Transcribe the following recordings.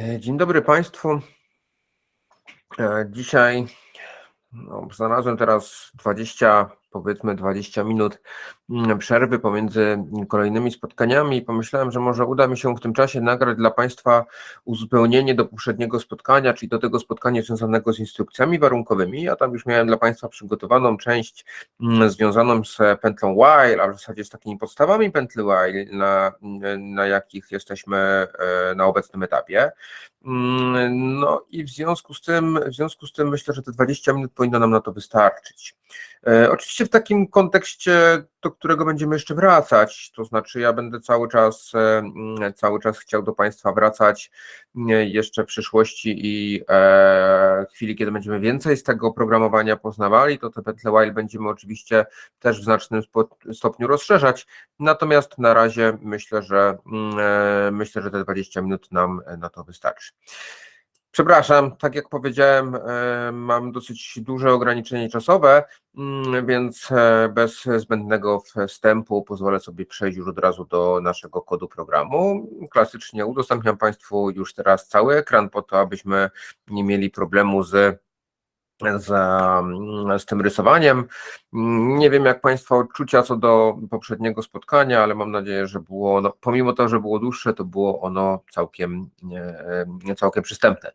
E, Dzień dobry Państwu. E, Dzisiaj no, znalazłem teraz 20, powiedzmy 20 minut mm, przerwy pomiędzy kolejnymi spotkaniami pomyślałem, że może uda mi się w tym czasie nagrać dla Państwa uzupełnienie do poprzedniego spotkania, czyli do tego spotkania związanego z instrukcjami warunkowymi. Ja tam już miałem dla Państwa przygotowaną część mm, związaną z pętlą while, a w zasadzie z takimi podstawami pętli while, na, na jakich jesteśmy e, na obecnym etapie. Mm, No i w związku z tym, w związku z tym myślę, że te 20 minut powinno nam na to wystarczyć. E, Oczywiście w takim kontekście, do którego będziemy jeszcze wracać, to znaczy ja będę cały czas, e, mm, cały czas chciał do Państwa wracać jeszcze w przyszłości i e, w chwili, kiedy będziemy więcej z tego oprogramowania poznawali, to te Petle While będziemy oczywiście też w znacznym stopniu rozszerzać. Natomiast na razie myślę, że mm, e, myślę, że te 20 minut nam e, na to wystarczy. Przepraszam, tak jak powiedziałem, e, mam dosyć duże ograniczenie czasowe, mm, więc e, bez zbędnego wstępu pozwolę sobie przejść już od razu do naszego kodu programu. Klasycznie udostępniam Państwu już teraz cały ekran po to, abyśmy nie mieli problemu z z, mm, z tym rysowaniem. Nie wiem, jak Państwa odczucia co do poprzedniego spotkania, ale mam nadzieję, że było ono, pomimo to, że było dłuższe, to było ono całkiem, całkiem przystępne.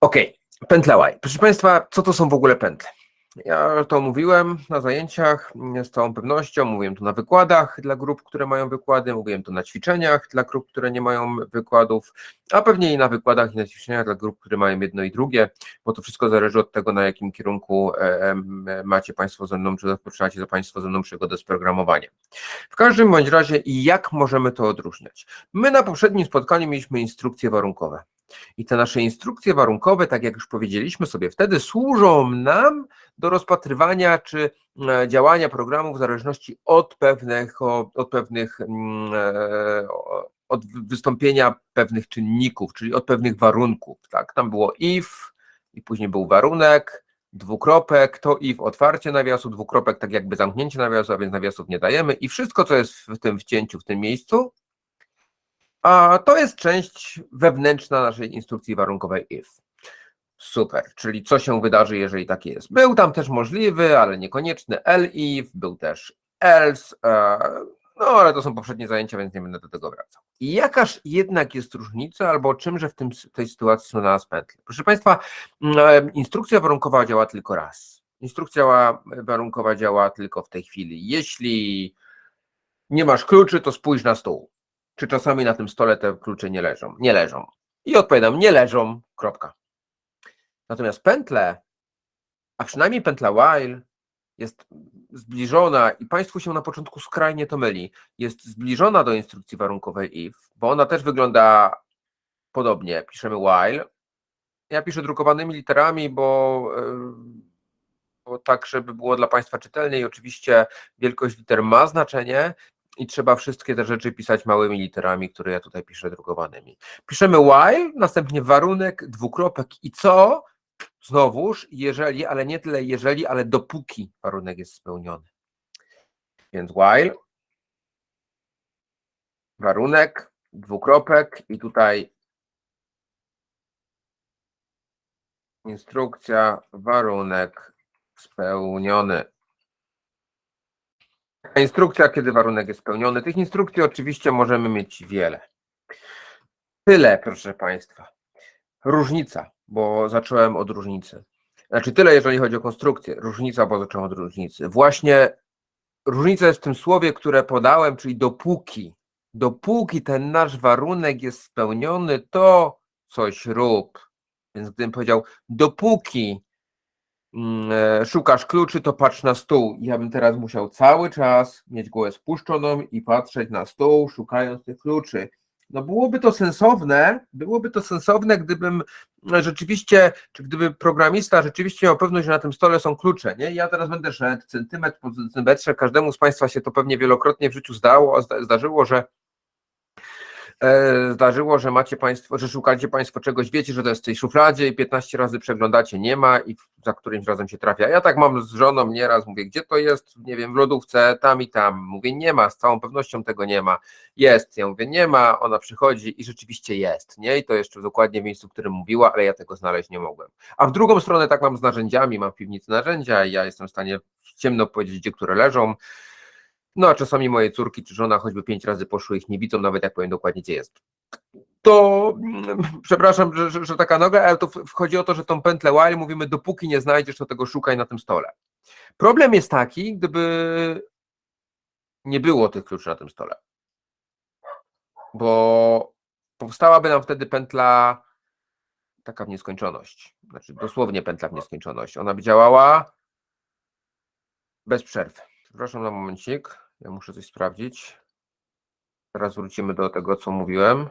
Ok, pętla Y. Proszę Państwa, co to są w ogóle pętle? Ja to mówiłem na zajęciach z całą pewnością, mówiłem to na wykładach dla grup, które mają wykłady, mówiłem to na ćwiczeniach dla grup, które nie mają wykładów, a pewnie i na wykładach i na ćwiczeniach dla grup, które mają jedno i drugie, bo to wszystko zależy od tego, na jakim kierunku e, em, macie Państwo ze mną, czy rozpoczynacie za Państwo ze mną przygodę z programowaniem. W każdym bądź razie, jak możemy to odróżniać? My na poprzednim spotkaniu mieliśmy instrukcje warunkowe. I te nasze instrukcje warunkowe, tak jak już powiedzieliśmy sobie wtedy, służą nam do rozpatrywania czy e, działania programu w zależności od pewnych, od pewnych, mm, e, od wystąpienia pewnych czynników, czyli od pewnych warunków. Tak? Tam było if i później był warunek, dwukropek, to if otwarcie nawiasu, dwukropek tak jakby zamknięcie nawiasu, a więc nawiasów nie dajemy i wszystko, co jest w tym wcięciu, w tym miejscu, a to jest część wewnętrzna naszej instrukcji warunkowej if. Super, czyli co się wydarzy, jeżeli tak jest. Był tam też możliwy, ale niekonieczny elif, był też else, e, no ale to są poprzednie zajęcia, więc nie będę do tego wracał. I jakaż jednak jest różnica, albo czymże w tym, tej sytuacji są dla nas pętle? Proszę Państwa, mm, instrukcja warunkowa działa tylko raz. Instrukcja warunkowa działa tylko w tej chwili. Jeśli nie masz kluczy, to spójrz na stół czy czasami na tym stole te klucze nie leżą. Nie leżą. I odpowiadam, nie leżą, kropka. Natomiast pętle, a przynajmniej pętla while jest zbliżona i Państwu się na początku skrajnie to myli, jest zbliżona do instrukcji warunkowej if, bo ona też wygląda podobnie. Piszemy while. Ja piszę drukowanymi literami, bo, yy, bo tak, żeby było dla Państwa czytelniej. Oczywiście wielkość liter ma znaczenie, i trzeba wszystkie te rzeczy pisać małymi literami, które ja tutaj piszę drukowanymi. Piszemy while, następnie warunek, dwukropek i co? Znowuż, jeżeli, ale nie tyle jeżeli, ale dopóki warunek jest spełniony. Więc while, warunek, dwukropek i tutaj instrukcja, warunek spełniony. Instrukcja, kiedy warunek jest spełniony. Tych instrukcji oczywiście możemy mieć wiele. Tyle, proszę Państwa. Różnica, bo zacząłem od różnicy. Znaczy tyle, jeżeli chodzi o konstrukcję. Różnica, bo zacząłem od różnicy. Właśnie różnica jest w tym słowie, które podałem, czyli dopóki. Dopóki ten nasz warunek jest spełniony, to coś rób. Więc gdybym powiedział, dopóki szukasz kluczy, to patrz na stół. Ja bym teraz musiał cały czas mieć głowę spuszczoną i patrzeć na stół, szukając tych kluczy. No byłoby to sensowne, byłoby to sensowne, gdybym rzeczywiście, czy gdyby programista rzeczywiście miał pewność, że na tym stole są klucze, nie? Ja teraz będę szedł centymetr po centymetrze, każdemu z Państwa się to pewnie wielokrotnie w życiu zdało, zda- zdarzyło, że e, zdarzyło, że macie Państwo, że szukacie Państwo czegoś, wiecie, że to jest w tej szufladzie i 15 razy przeglądacie, nie ma i za którymś razem się trafia. Ja tak mam z żoną nieraz, mówię, gdzie to jest, nie wiem, w lodówce, tam i tam. Mówię, nie ma, z całą pewnością tego nie ma. Jest, ja mówię, nie ma, ona przychodzi i rzeczywiście jest, nie? I to jeszcze dokładnie w miejscu, w którym mówiła, ale ja tego znaleźć nie mogłem. A w drugą stronę tak mam z narzędziami, mam w piwnicy narzędzia i ja jestem w stanie ciemno powiedzieć, gdzie które leżą. No a czasami moje córki czy żona choćby pięć razy poszły, ich nie widzą, nawet jak powiem dokładnie, gdzie jest. To mm, przepraszam, że, że, że taka noga, ale to wchodzi o to, że tą pętlę while mówimy, dopóki nie znajdziesz, to tego szukaj na tym stole. Problem jest taki, gdyby nie było tych kluczy na tym stole. Bo powstałaby nam wtedy pętla taka w nieskończoność. Znaczy dosłownie pętla w nieskończoność. Ona by działała bez przerwy. Przepraszam na momencik. Ja muszę coś sprawdzić. Teraz wrócimy do tego, co mówiłem.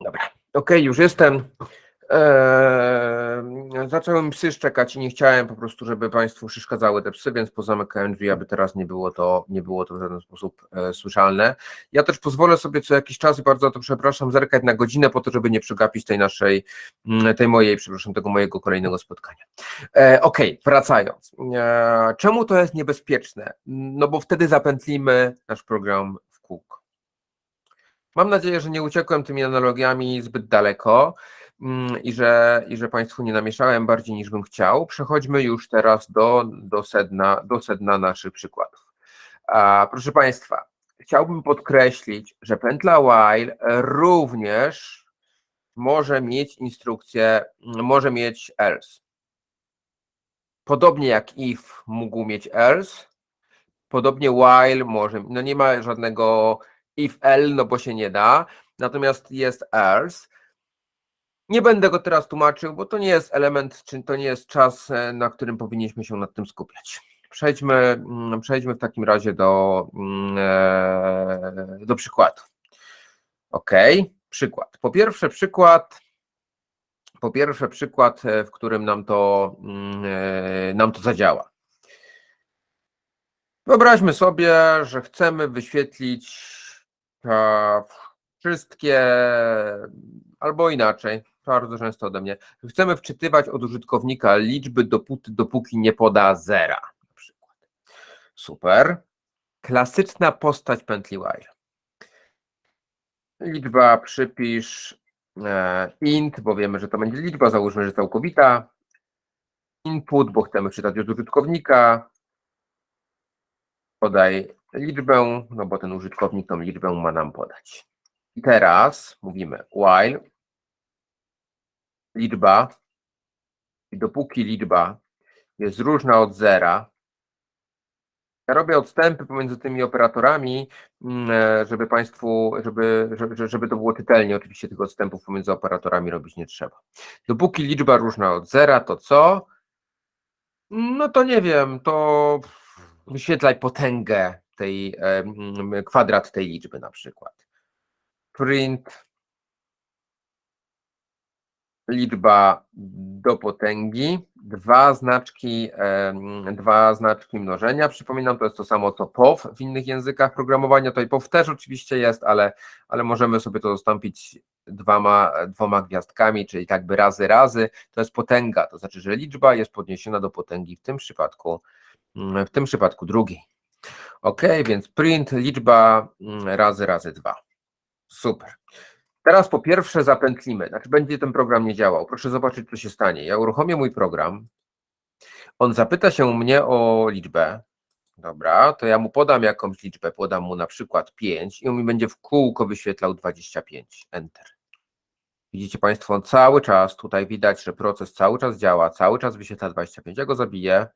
Dobra. Okej, już jestem. Eee, zaczęły mi psy szczekać i nie chciałem po prostu, żeby Państwu przeszkadzały te psy, więc pozamykałem drzwi, aby teraz nie było to, nie było to w żaden sposób e, słyszalne. Ja też pozwolę sobie co jakiś czas i bardzo to przepraszam, zerkać na godzinę po to, żeby nie przegapić tej naszej, mm, tej mojej, przepraszam, tego mojego kolejnego spotkania. E, Okej, wracając. E, czemu to jest niebezpieczne? No bo wtedy zapętlimy nasz program w kółko. Mam nadzieję, że nie uciekłem tymi analogiami zbyt daleko i że, i że Państwu nie namieszałem bardziej niż bym chciał. Przechodźmy już teraz do, do, sedna, do sedna naszych przykładów. A, proszę Państwa, chciałbym podkreślić, że pętla while również może mieć instrukcję, może mieć else. Podobnie jak if mógł mieć else, podobnie while może, no nie ma żadnego if else, no bo się nie da, natomiast jest else. Nie będę go teraz tłumaczył, bo to nie jest element, czy to nie jest czas, e, na którym powinniśmy się nad tym skupiać. Przejdźmy, mm, przejdźmy w takim razie do, mm, e, do przykładu. Ok, przykład. Po pierwsze, przykład. Po pierwsze, przykład, e, w którym nam to, mm, nam to zadziała. Wyobraźmy sobie, że chcemy wyświetlić wszystkie, albo inaczej, bardzo często ode mnie, chcemy wczytywać od użytkownika liczby dopóty, dopóki nie poda zera. Na przykład. Super. Klasyczna postać pętli while. Liczba przypisz e, int, bo wiemy, że to będzie liczba, załóżmy, że całkowita. Input, bo chcemy czytać od użytkownika. Podaj liczbę, no bo ten użytkownik tą liczbę ma nam podać. I teraz mówimy while liczba i dopóki liczba jest różna od zera, ja robię odstępy pomiędzy tymi operatorami, mm, e, żeby Państwu, żeby, żeby, żeby to było czytelnie, oczywiście tych odstępów pomiędzy operatorami robić nie trzeba. Dopóki liczba różna od zera, to co? No to nie wiem, to wyświetlaj potęgę tej, kwadrat tej liczby na przykład. Print liczba do potęgi, dwa znaczki, dwa znaczki mnożenia. Przypominam, to jest to samo co POW w innych językach programowania. Tutaj POW też oczywiście jest, ale, ale możemy sobie to zastąpić dwoma, dwoma gwiazdkami, czyli tak by razy razy. To jest potęga, to znaczy, że liczba jest podniesiona do potęgi w tym przypadku, w tym przypadku drugiej. Ok, więc print liczba mm, razy razy dwa. Super. Teraz po pierwsze zapętlimy, znaczy będzie ten program nie działał. Proszę zobaczyć, co się stanie. Ja uruchomię mój program. On zapyta się mnie o liczbę. Dobra, to ja mu podam jakąś liczbę, podam mu na przykład 5 i on mi będzie w kółko wyświetlał 25. Enter. Widzicie Państwo, on cały czas, tutaj widać, że proces cały czas działa, cały czas wyświetla 25. Ja go zabiję.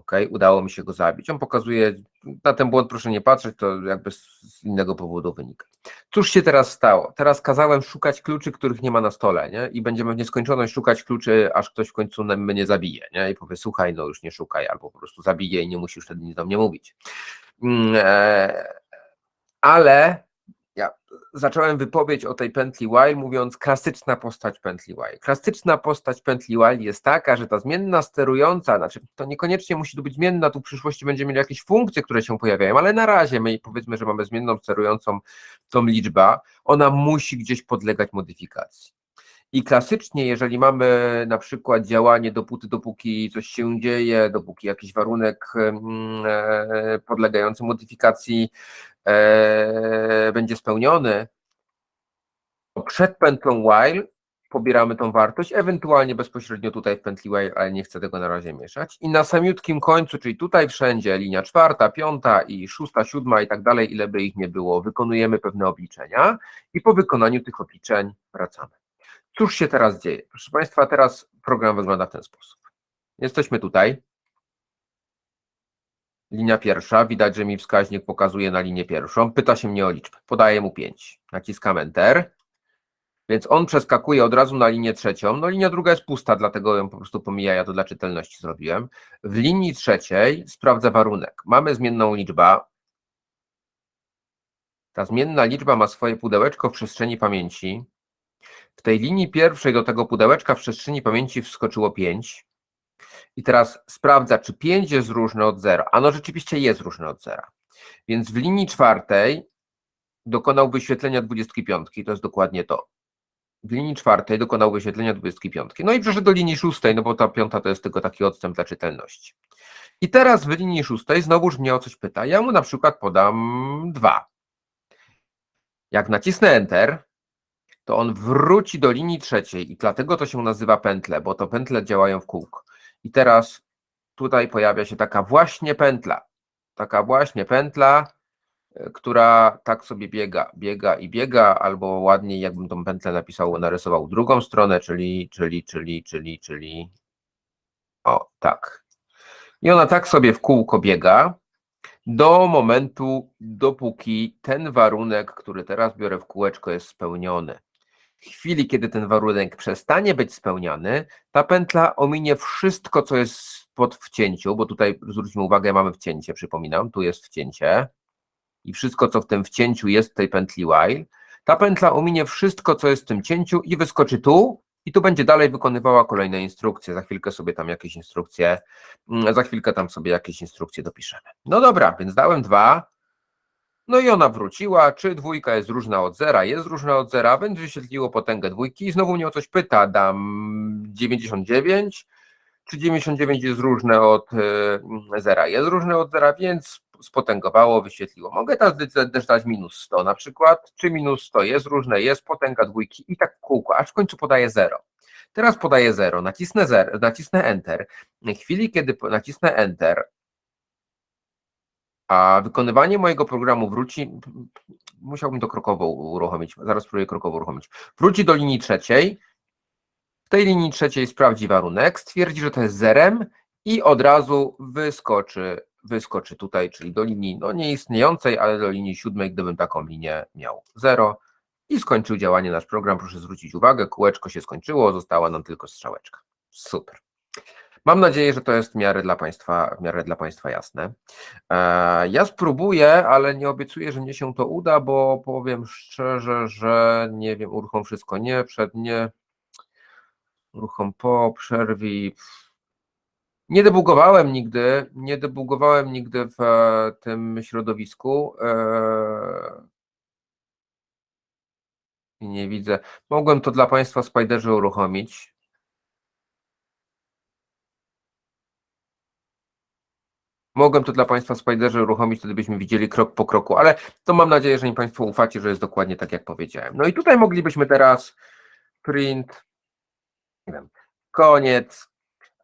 Ok, udało mi się go zabić. On pokazuje, na ten błąd proszę nie patrzeć, to jakby z innego powodu wynika. Cóż się teraz stało? Teraz kazałem szukać kluczy, których nie ma na stole, nie? I będziemy w nieskończoność szukać kluczy, aż ktoś w końcu mnie zabije, nie? I powie, słuchaj, no już nie szukaj, albo po prostu zabije i nie musisz wtedy nic do mnie mówić. Mm, e, Ale ja zacząłem wypowiedź o tej pętli while mówiąc klasyczna postać pętli while. Klasyczna postać pętli while jest taka, że ta zmienna sterująca, znaczy to niekoniecznie musi to być zmienna, tu w przyszłości będziemy mieli jakieś funkcje, które się pojawiają, ale na razie my powiedzmy, że mamy zmienną sterującą tą liczbę, ona musi gdzieś podlegać modyfikacji. I klasycznie, jeżeli mamy na przykład działanie dopóty, dopóki coś się dzieje, dopóki jakiś warunek e, podlegający modyfikacji e, będzie spełniony, to przed pętlą while pobieramy tą wartość, ewentualnie bezpośrednio tutaj w pętli while, ale nie chcę tego na razie mieszać. I na samiutkim końcu, czyli tutaj wszędzie, linia czwarta, piąta i szósta, siódma i tak dalej, ile by ich nie było, wykonujemy pewne obliczenia i po wykonaniu tych obliczeń wracamy. Cóż się teraz dzieje? Proszę Państwa, teraz program wygląda w ten sposób. Jesteśmy tutaj. Linia pierwsza, widać, że mi wskaźnik pokazuje na linię pierwszą. Pyta się mnie o liczbę. Podaję mu 5. Naciskam Enter. Więc on przeskakuje od razu na linię trzecią. No linia druga jest pusta, dlatego ją po prostu pomija, ja to dla czytelności zrobiłem. W linii trzeciej sprawdzę warunek. Mamy zmienną liczbę. Ta zmienna liczba ma swoje pudełeczko w przestrzeni pamięci. W tej linii pierwszej do tego pudełeczka w przestrzeni pamięci wskoczyło 5. I teraz sprawdza, czy 5 jest różne od 0. Ano rzeczywiście jest różne od 0. Więc w linii czwartej dokonał wyświetlenia 25, to jest dokładnie to. W linii czwartej dokonał wyświetlenia 25. No i przeszedł do linii szóstej, no bo ta piąta to jest tylko taki odstęp dla czytelności. I teraz w linii szóstej znowuż mnie o coś pyta. Ja mu na przykład podam 2. Jak nacisnę Enter, to on wróci do linii trzeciej i dlatego to się nazywa pętle, bo to pętle działają w kółko. I teraz tutaj pojawia się taka właśnie pętla, taka właśnie pętla, e, która tak sobie biega, biega i biega, albo ładniej jakbym tą pętlę napisał, narysował drugą stronę, czyli, czyli, czyli, czyli, czyli, o tak. I ona tak sobie w kółko biega do momentu, dopóki ten warunek, który teraz biorę w kółeczko, jest spełniony. W chwili, kiedy ten warunek przestanie być spełniany, ta pętla ominie wszystko, co jest pod wcięciu, bo tutaj zwróćmy uwagę, mamy wcięcie, przypominam, tu jest wcięcie i wszystko, co w tym wcięciu jest w tej pętli while, ta pętla ominie wszystko, co jest w tym cięciu i wyskoczy tu i tu będzie dalej wykonywała kolejne instrukcje. Za chwilkę sobie tam jakieś instrukcje, mm, za chwilkę tam sobie jakieś instrukcje dopiszemy. No dobra, więc dałem dwa, no i ona wróciła, czy dwójka jest różna od zera, jest różna od zera, będzie wyświetliło potęgę dwójki i znowu mnie o coś pyta, dam 99, czy 99 jest różne od y, zera, jest różne od zera, więc spotęgowało, wyświetliło. Mogę też dać minus 100 na przykład, czy minus 100 jest różne, jest potęga dwójki i tak kółko, aż w końcu podaję 0. Teraz podaję 0, nacisnę, 0, nacisnę Enter. W chwili, kiedy nacisnę Enter, a wykonywanie mojego programu wróci, musiałbym to krokowo uruchomić, zaraz spróbuję krokowo uruchomić. Wróci do linii trzeciej, w tej linii trzeciej sprawdzi warunek, stwierdzi, że to jest zerem i od razu wyskoczy, wyskoczy tutaj, czyli do linii no nieistniejącej, ale do linii siódmej, gdybym taką linię miał 0 i skończył działanie nasz program. Proszę zwrócić uwagę, kółeczko się skończyło, została nam tylko strzałeczka. Super. Mam nadzieję, że to jest w miarę dla Państwa, w miarę dla Państwa jasne. E, ja spróbuję, ale nie obiecuję, że mnie się to uda, bo powiem szczerze, że nie wiem, uruchom wszystko nie, przed nie, uruchom po, przerwi. Nie debugowałem nigdy, nie debugowałem nigdy w e, tym środowisku. E, nie widzę. Mogłem to dla Państwa Spiderze uruchomić. Mogłem to dla Państwa Spiderze uruchomić, wtedy byśmy widzieli krok po kroku, ale to mam nadzieję, że mi Państwo ufacie, że jest dokładnie tak, jak powiedziałem. No i tutaj moglibyśmy teraz print, nie wiem, koniec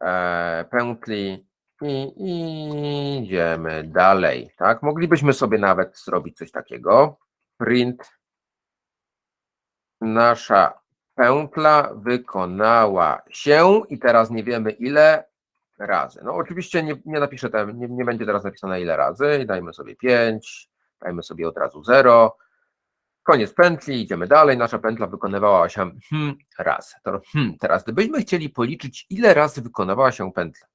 e, pętli i idziemy dalej, tak? Moglibyśmy sobie nawet zrobić coś takiego. Print nasza pętla wykonała się i teraz nie wiemy ile, razy. No oczywiście nie, nie napiszę tam, nie, nie będzie teraz napisane ile razy, dajmy sobie 5, dajmy sobie od razu 0, koniec pętli, idziemy dalej, nasza pętla wykonywała się hmm, raz. To, hmm, teraz gdybyśmy chcieli policzyć ile razy wykonywała się pętla,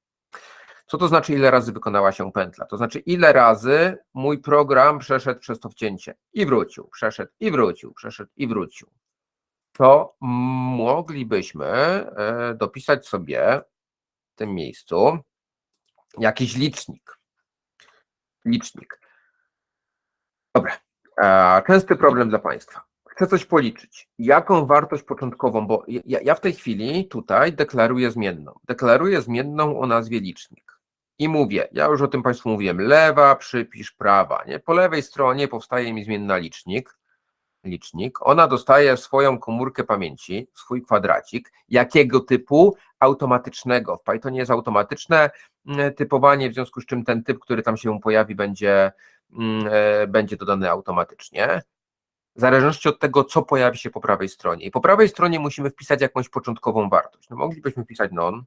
Co to znaczy, ile razy wykonała się pętla? To znaczy, ile razy mój program przeszedł przez to wcięcie i wrócił, przeszedł i wrócił, przeszedł i wrócił. To moglibyśmy e, dopisać sobie w tym miejscu jakiś licznik. Licznik. Dobra. Częsty problem dla Państwa. Chcę coś policzyć. Jaką wartość początkową, bo ja, ja w tej chwili tutaj deklaruję zmienną. Deklaruję zmienną o nazwie licznik. I mówię, ja już o tym Państwu mówiłem, lewa przypisz prawa. Nie? Po lewej stronie powstaje mi zmienna licznik. Licznik. Ona dostaje swoją komórkę pamięci, swój kwadracik. Jakiego typu? Automatycznego. W Pythonie jest automatyczne mm, typowanie, w związku z czym ten typ, który tam się pojawi, będzie, mm, e, będzie dodany automatycznie w zależności od tego, co pojawi się po prawej stronie. I po prawej stronie musimy wpisać jakąś początkową wartość. No moglibyśmy wpisać non,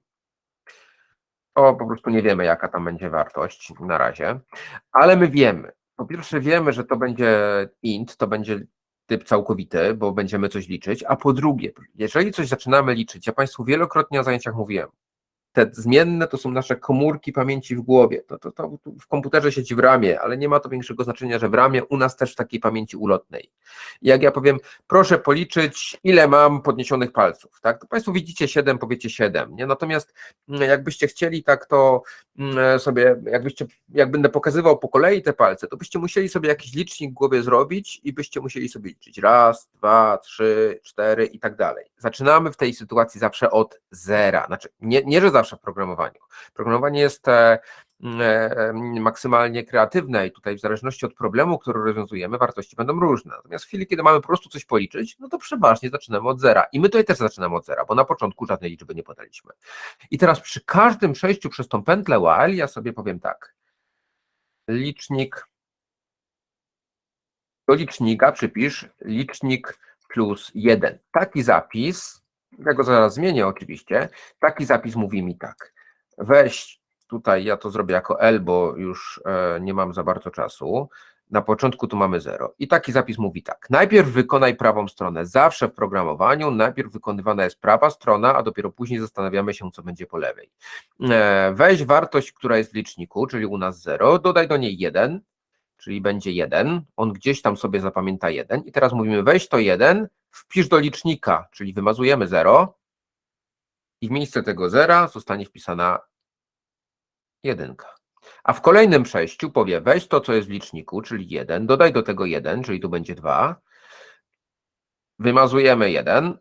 o po prostu nie wiemy, jaka tam będzie wartość na razie, ale my wiemy. Po pierwsze wiemy, że to będzie int, to będzie typ całkowity, bo będziemy coś liczyć, a po drugie, jeżeli coś zaczynamy liczyć, ja Państwu wielokrotnie na zajęciach mówiłem, te zmienne to są nasze komórki pamięci w głowie. To, to, to w komputerze siedzi w ramie, ale nie ma to większego znaczenia, że w ramie u nas też w takiej pamięci ulotnej. Jak ja powiem, proszę policzyć, ile mam podniesionych palców, tak? To Państwo widzicie 7, powiecie 7, nie? Natomiast mm, jakbyście chcieli tak to mm, sobie, jakbyście, jak będę pokazywał po kolei te palce, to byście musieli sobie jakiś licznik w głowie zrobić i byście musieli sobie liczyć raz, dwa, trzy, cztery i tak dalej. Zaczynamy w tej sytuacji zawsze od zera. Znaczy, nie, nie że zawsze w programowaniu. Programowanie jest e, e, maksymalnie kreatywne i tutaj w zależności od problemu, który rozwiązujemy, wartości będą różne. Natomiast w chwili, kiedy mamy po prostu coś policzyć, no to przeważnie zaczynamy od zera. I my tutaj też zaczynamy od zera, bo na początku żadnej liczby nie podaliśmy. I teraz przy każdym przejściu przez tą pętlę while ja sobie powiem tak. Licznik do licznika przypisz licznik plus 1. Taki zapis, ja go zaraz zmienię oczywiście, taki zapis mówi mi tak. Weź tutaj, ja to zrobię jako L, bo już e, nie mam za bardzo czasu. Na początku tu mamy 0. I taki zapis mówi tak. Najpierw wykonaj prawą stronę. Zawsze w programowaniu najpierw wykonywana jest prawa strona, a dopiero później zastanawiamy się, co będzie po lewej. E, weź wartość, która jest w liczniku, czyli u nas 0, dodaj do niej 1, czyli będzie 1. On gdzieś tam sobie zapamięta 1. I teraz mówimy, weź to 1, wpisz do licznika, czyli wymazujemy 0 i w miejsce tego zera zostanie wpisana jedynka. A w kolejnym przejściu powie, weź to, co jest w liczniku, czyli 1, dodaj do tego 1, czyli tu będzie 2, wymazujemy 1,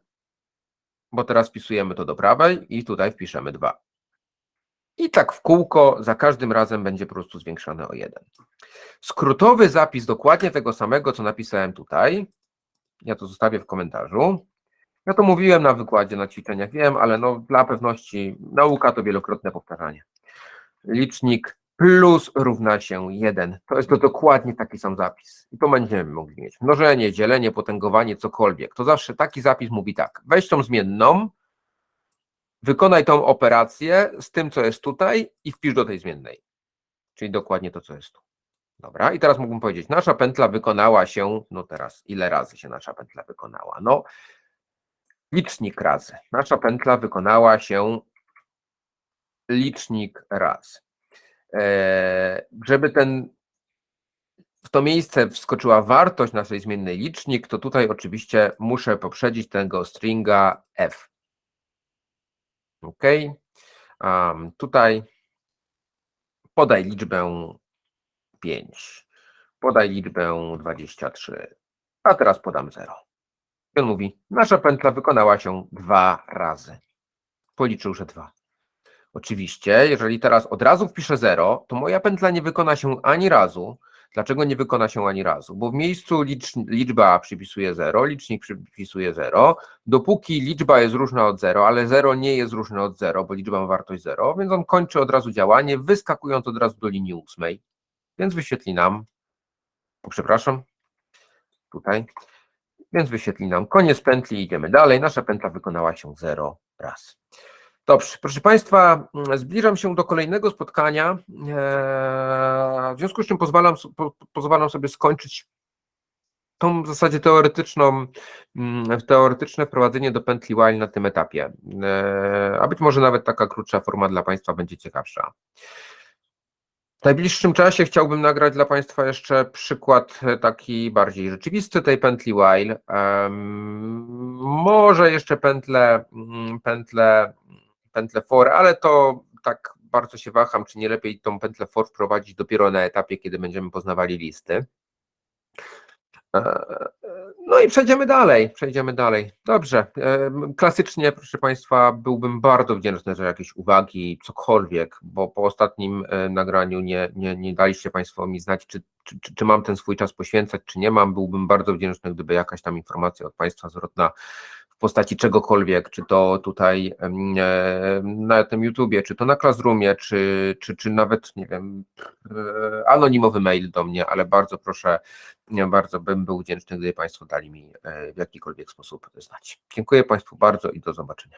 bo teraz wpisujemy to do prawej i tutaj wpiszemy 2. I tak w kółko za każdym razem będzie po prostu zwiększane o 1. Skrótowy zapis dokładnie tego samego, co napisałem tutaj, ja to zostawię w komentarzu. Ja to mówiłem na wykładzie, na ćwiczeniach, wiem, ale no dla pewności nauka to wielokrotne powtarzanie. Licznik plus równa się 1. To jest to dokładnie taki sam zapis. I to będziemy mogli mieć. Mnożenie, dzielenie, potęgowanie, cokolwiek. To zawsze taki zapis mówi tak. Weź tą zmienną, wykonaj tą operację z tym, co jest tutaj i wpisz do tej zmiennej. Czyli dokładnie to, co jest tu. Dobra, i teraz mógłbym powiedzieć, nasza pętla wykonała się, no teraz, ile razy się nasza pętla wykonała? No, licznik razy. Nasza pętla wykonała się licznik razy. Eee, żeby ten, w to miejsce wskoczyła wartość naszej zmiennej licznik, to tutaj oczywiście muszę poprzedzić tego stringa f. Ok. Um, tutaj podaj liczbę 5. Podaj liczbę 23. A teraz podam 0. I on mówi, nasza pętla wykonała się dwa razy. Policzył, że dwa. Oczywiście, jeżeli teraz od razu wpiszę 0, to moja pętla nie wykona się ani razu. Dlaczego nie wykona się ani razu? Bo w miejscu licz, liczba przypisuje 0, licznik przypisuje 0, dopóki liczba jest różna od 0, ale 0 nie jest różne od 0, bo liczba ma wartość 0, więc on kończy od razu działanie, wyskakując od razu do linii ósmej. Więc wyświetli nam, o, przepraszam, tutaj, więc wyświetli nam koniec pętli, idziemy dalej. Nasza pętla wykonała się 0 raz. Dobrze, proszę Państwa, zbliżam się do kolejnego spotkania. Eee, W związku z czym pozwalam, po- pozwalam sobie skończyć tą w zasadzie teoretyczną, mm, teoretyczne wprowadzenie do pętli while na tym etapie. Eee, A być może nawet taka krótsza forma dla Państwa będzie ciekawsza. W najbliższym czasie chciałbym nagrać dla Państwa jeszcze przykład e, taki bardziej rzeczywisty tej pętli while. Może jeszcze pętlę, mm, pętlę, for, ale to tak bardzo się waham, czy nie lepiej tą pętlę for wprowadzić dopiero na etapie, kiedy będziemy poznawali listy. E, No i przejdziemy dalej, przejdziemy dalej. Dobrze, em, klasycznie, proszę Państwa, byłbym bardzo wdzięczny za jakieś uwagi, cokolwiek, bo po ostatnim e, nagraniu nie, nie, nie daliście Państwo mi znać, czy, czy- czy mam ten swój czas poświęcać, czy nie mam. Byłbym bardzo wdzięczny, gdyby jakaś tam informacja od Państwa zwrotna w postaci czegokolwiek, czy to tutaj e, na tym YouTubie, czy to na Classroomie, czy, czy, czy nawet, nie wiem, e, anonimowy mail do mnie, ale bardzo proszę, bardzo bym był wdzięczny, gdyby Państwo dali mi e, w jakikolwiek sposób znać. Dziękuję Państwu bardzo i do zobaczenia.